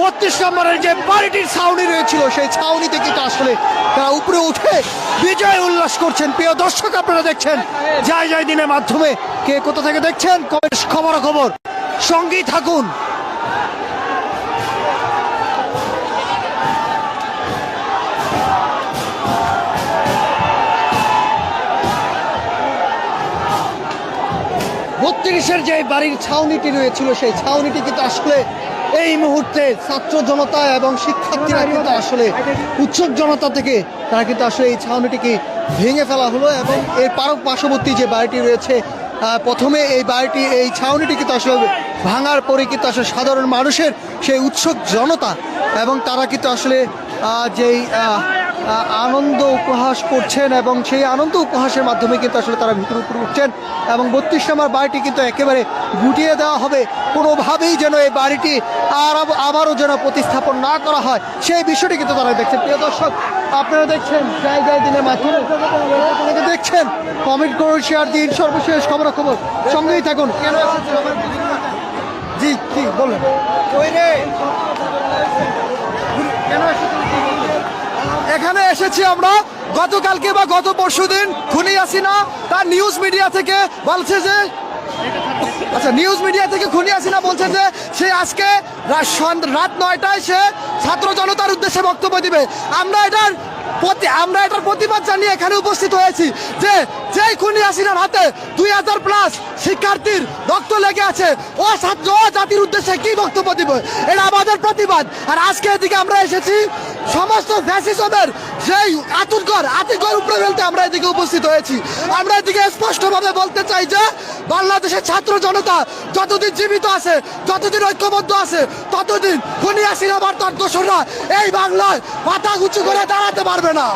বত্রিশ নম্বরের যে বাড়িটির ছাউনি রয়েছিল, সেই ছাউনিতে কিন্তু আসলে তারা উপরে উঠে বিজয় উল্লাস করছেন। প্রিয় দর্শক, আপনারা দেখছেন দিনের মাধ্যমে কে কোথা থেকে দেখছেন? খবর খবর সঙ্গেই থাকুন। বত্রিশের যে বাড়ির ছাউনিটি রয়েছিল, সেই ছাউনিটি কিন্তু আসলে এই মুহূর্তে ছাত্র জনতা এবং শিক্ষার্থীরা কিন্তু আসলে উৎসব জনতা থেকে তারা কিন্তু আসলে এই ছাউনিটিকে ভেঙে ফেলা হলো এবং এর পার পার্শ্ববর্তী যে বাড়িটি রয়েছে প্রথমে এই বাড়িটি, এই ছাউনিটি কিন্তু আসলে ভাঙার পরে কিন্তু আসলে সাধারণ মানুষের সেই উৎসুক জনতা এবং তারা কিন্তু আসলে যেই আনন্দ উপহাস করছেন এবং সেই আনন্দ উপহাসের মাধ্যমে কিন্তু আসলে তারা ভিতরে উপরে উঠছেন এবং বত্রিশ নম্বর বাড়িটি কিন্তু একেবারে গুটিয়ে দেওয়া হবে। কোনোভাবেই যেন এই বাড়িটি আর আবারও যেন প্রতিস্থাপন না করা হয়। সেই বিষয়টি কিন্তু তারা দেখছেন। প্রিয় দর্শক আপনারা দেখছেন জয় জয় দিনের মাধ্যমে আপনারা দেখছেন। কমেন্ট করুন শেয়ার দিন সর্বশেষ খবর খবর সঙ্গেই থাকুন। কেন জি জি বলুন। কেন এখানে এসেছি আমরা। গতকালকে বা গত পরশু দিন খুনি আসিনা তার নিউজ মিডিয়া থেকে বলছে যে আচ্ছা নিউজ মিডিয়া থেকে খুনি আসিনা বলছে যে, সে আজকে রাত নয়টায় সে ছাত্র জনতার উদ্দেশ্যে বক্তব্য দিবে। আমরা এটার আমরা এটার প্রতিবাদ জানিয়ে এখানে উপস্থিত হয়েছি যে যেই খুনি আসিনার হাতে দুই হাজার প্লাস শিক্ষার্থীর রক্ত লেগে আছে, ও জাতির উদ্দেশ্যে কি বক্তব্য দিব? এটা আমাদের প্রতিবাদ। আর আজকে এদিকে আমরা এসেছি, সমস্ত ফ্যাসিজমের সেই আতুরঘর আতিকর উপরে ফেলতে আমরা এদিকে উপস্থিত হয়েছি। আমরা এদিকে স্পষ্টভাবে বলতে চাই যে, বাংলাদেশের ছাত্র জনতা যতদিন জীবিত আছে, যতদিন ঐক্যবদ্ধ আছে, ততদিন খুনিয়া সিনেমার তার দোসররা এই বাংলায় মাথা উঁচু করে দাঁড়াতে পারবে না।